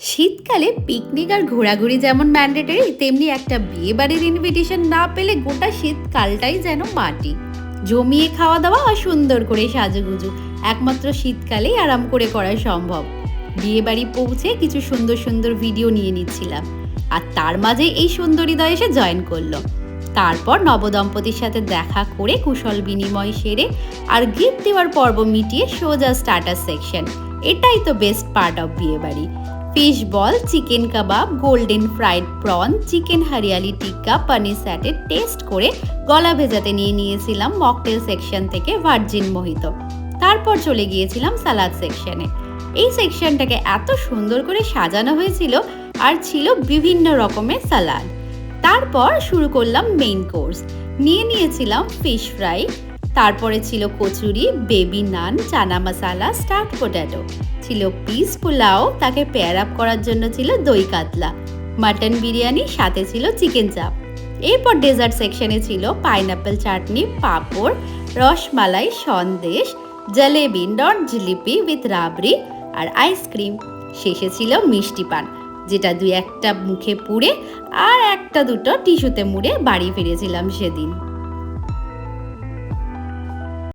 শীতকালে পিকনিক আর ঘোরাঘুরি যেমন ম্যান্ডেটরি তেমনি একটা বিয়ে বাড়ির ইনভিটেশন না পেলে গোটা শীতকালটাই যেন মাটি। জমিয়ে খাওয়া দাওয়া আর সুন্দর করে সাজুগুজু, একমাত্র শীতকালেই আরাম করে করা সম্ভব। বিয়ে বাড়ি পৌঁছে কিছু সুন্দর সুন্দর ভিডিও নিয়ে নিচ্ছিলাম, আর তার মাঝে এই সুন্দরীদয় এসে জয়েন করল। তারপর নবদম্পতির সাথে দেখা করে কুশল বিনিময় সেরে আর গিফট দেওয়ার পর্ব মিটিয়ে সোজা স্টার্টার সেকশন এটাই তো বেস্ট পার্ট অফ বিয়ে বাড়ি fish ball chicken kebab golden fried prawn chicken hariyali tikka paneer satay taste করে গলা ভেজাতে নিয়ে নিয়েছিলাম মকটেল সেকশন থেকে ভার্জিন মোহিত তারপর চলে গিয়েছিলাম সালাদ সেকশনে এই সেকশনটাকে এত সুন্দর করে সাজানো হয়েছিল আর ছিল বিভিন্ন রকমের সালাদ তারপর শুরু করলাম মেইন কোর্স নিয়ে নিয়েছিলাম ফিশ ফ্রাই তারপরে ছিল kachori baby naan chana masala stuffed potato ছিল পিস পোলাও তাকে পেয়ার আপ করার জন্য ছিল দই কাতলা। মাটন বিরিয়ানি, সাথে ছিল চিকেন চাপ এরপর ডেজার্ট সেকশনে ছিল pineapple chutney papad, rasmalai, sandesh jalebi not jalebi with rabri আর আইসক্রিম শেষে ছিল মিষ্টি পান, যেটা দুই একটা মুখে পুড়ে আর একটা দুটো টিস্যুতে মুড়ে বাড়ি ফিরেছিলাম সেদিন।